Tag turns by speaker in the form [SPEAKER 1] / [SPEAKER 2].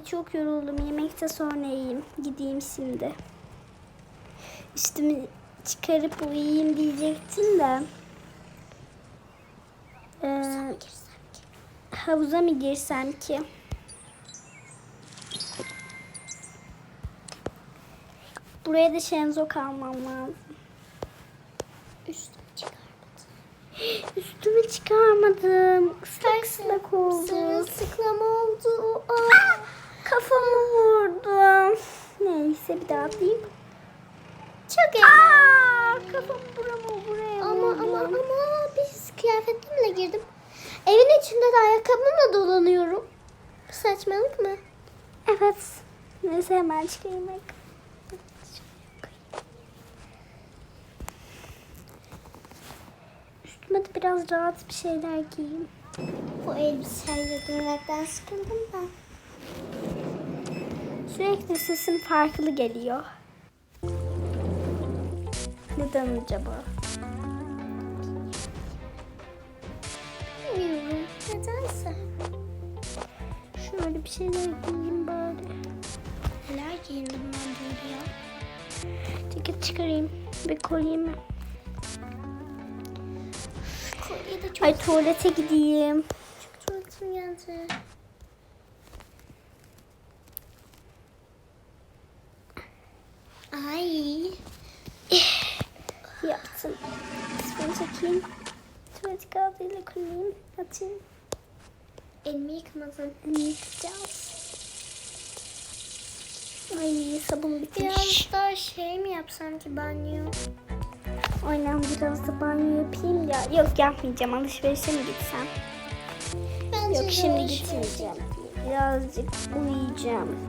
[SPEAKER 1] Ay çok yoruldum. Yemekte sonra yiyeyim. Gideyim şimdi. Üstümü çıkarıp uyuyayım diyecektim de. Ee, havuza mı girsem ki? Buraya da şenzo kalmam lazım.
[SPEAKER 2] Üstümü çıkarmadım.
[SPEAKER 1] Üstümü çıkarmadım. Islak ıslak oldu.
[SPEAKER 2] Sırılsıklam oldu. Aa.
[SPEAKER 1] Neyse bir daha atlayayım.
[SPEAKER 2] Çok iyi.
[SPEAKER 1] Aa, kafamı burama buraya
[SPEAKER 2] Ama ama ama biz kıyafetimle girdim. Evin içinde de ayakkabımla dolanıyorum. Saçmalık mı?
[SPEAKER 1] Evet. Neyse hemen çıkayım. Üstüme de biraz rahat bir şeyler giyeyim.
[SPEAKER 2] Bu elbiseyle durmaktan sıkıldım ben.
[SPEAKER 1] Sürekli sesim farklı geliyor. Neden acaba?
[SPEAKER 2] Bilmiyorum. Nedense.
[SPEAKER 1] Şöyle bir şeyler giyeyim bari.
[SPEAKER 2] Neler giyindim ben böyle ya?
[SPEAKER 1] Ceket çıkarayım. Bir kolyemi.
[SPEAKER 2] Kolye de çok
[SPEAKER 1] Ay tuvalete gideyim.
[SPEAKER 2] çok tuvaletim geldi. Ay.
[SPEAKER 1] Yaptım. İsmini çekeyim. Tuvalet kağıdıyla koyayım. Atayım.
[SPEAKER 2] Elimi yıkamadın.
[SPEAKER 1] Elini yıkayacağız. Ay sabun bitmiş.
[SPEAKER 2] Biraz daha şey mi yapsam ki banyo?
[SPEAKER 1] Aynen biraz da banyo yapayım ya. Yok yapmayacağım. Alışverişe mi gitsem?
[SPEAKER 2] Bence
[SPEAKER 1] Yok şimdi gitmeyeceğim. Birazcık uyuyacağım.